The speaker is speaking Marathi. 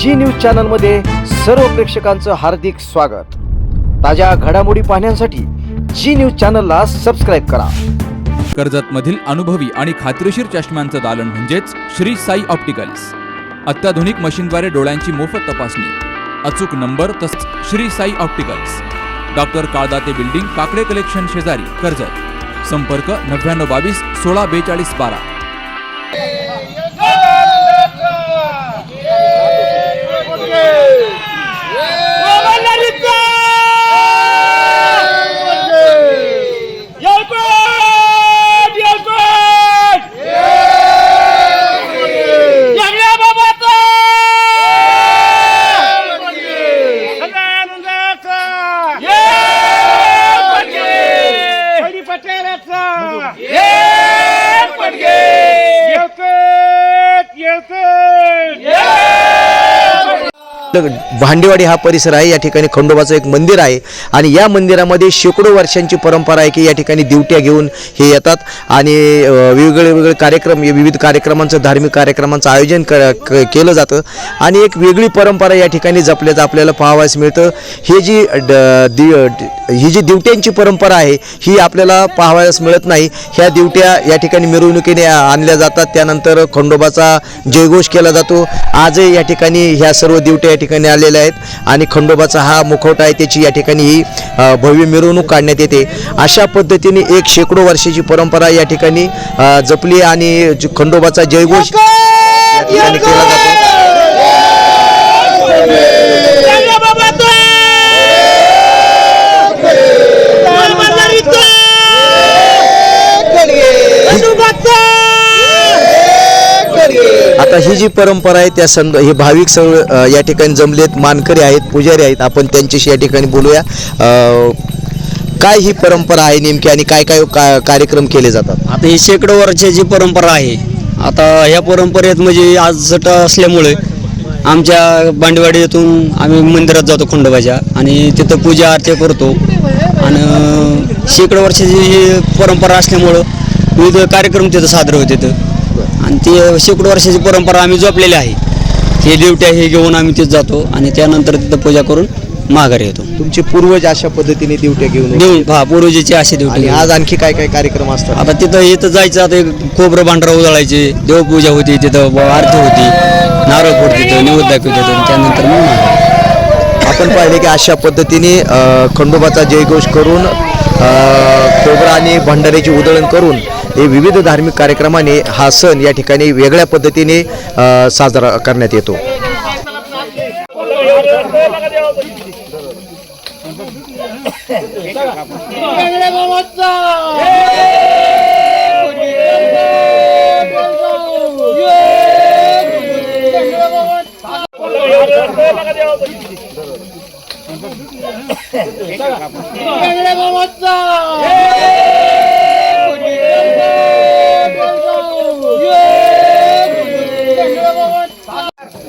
जी न्यूज चॅनलमध्ये सर्व प्रेक्षकांचं हार्दिक स्वागत. ताज्या घडामोडी पाहण्यासाठी जी न्यूज चॅनलला सबस्क्राईब करा. कर्जतमधील अनुभवी आणि खात्रीशीर चष्म्यांचं दालन म्हणजेच श्री साई ऑप्टिकल्स. अत्याधुनिक मशीनद्वारे डोळ्यांची मोफत तपासणी. अचूक नंबर तसंच Shri Sai opticals. Doctor Kaldate building Kakade collection शेजारी कर्जत. संपर्क नव्याण्णव बावीस सोळा बेचाळीस बारा. কে भांडेवाडी हा परिसर आहे. या ठिकाणी खंडोबाचं एक मंदिर आहे. आणि या मंदिरामध्ये शेकडो वर्षांची परंपरा आहे की या ठिकाणी दिवट्या घेऊन हे येतात. आणि वेगवेगळे वेगळे कार्यक्रम विविध कार्यक्रमांचं धार्मिक कार्यक्रमांचं आयोजन क क- केलं जातं. आणि एक वेगळी परंपरा या ठिकाणी जपल्याचं आपल्याला पाहावयास मिळतं. हे जी ड- दि- ही जी दिवट्यांची परंपरा आहे ही आपल्याला पाहावयास मिळत नाही. ह्या दिवट्या या ठिकाणी मिरवणुकीने आणल्या जातात. त्यानंतर खंडोबाचा जयघोष केला जातो. आजही या ठिकाणी ह्या सर्व दिवट्या ठिकाणी आलेल्या आहेत आणि खंडोबाचा हा मुखवटा आहे त्याची या ठिकाणी ही भव्य मिरवणूक काढण्यात येते. अशा पद्धतीने एक शेकडो वर्षाची परंपरा या ठिकाणी जपली आणि खंडोबाचा जयघोष या ठिकाणी केला जातो. आता ही जी परंपरा आहे त्या संद हे भाविक सर्व या ठिकाणी जमलेत मानकरी आहेत पुजारी आहेत आपण त्यांच्याशी या ठिकाणी बोलूया. काय ही परंपरा आहे नेमकी आणि काय काय का- कार्यक्रम केले जातात? आता ही शेकडो वर्षाची परंपरा आहे आता ह्या परंपरेत म्हणजे आज सट असल्यामुळे आमच्या बांडवाडी येथून आम्ही मंदिरात जातो खंडोबाच्या आणि तिथं पूजा अर्चा करतो. आणि शेकडो वर्षाची ही परंपरा असल्यामुळं विविध कार्यक्रम तिथं साजरे होते तिथं आणि ते शेकडो वर्षाची परंपरा आम्ही जपलेली आहे. हे ड्युट्या हे घेऊन आम्ही तिथं जातो आणि त्यानंतर तिथं पूजा करून माघारी येतो. तुमचे पूर्वज अशा पद्धतीने दिवट्या घेऊन देऊन हा पूर्वजीचे असे आणि ड्युटी आज आणखी काय काय कार्यक्रम असतात? आता तिथं इथं जायचं आता एक खोबरं भांडरा उजळायचे देवपूजा होती तिथं ब- आरती होती नारळ फोड तिथं निवड दाखवत होतं त्यानंतर मग माघारी. आपण पाहिले की अशा पद्धतीने अ, खंडोबाचा जयघोष करून अ, खोबरा आणि भंडाऱ्याची उधळण करून हे विविध धार्मिक कार्यक्रमाने हा सण या ठिकाणी वेगळ्या पद्धतीने साजरा करण्यात येतो.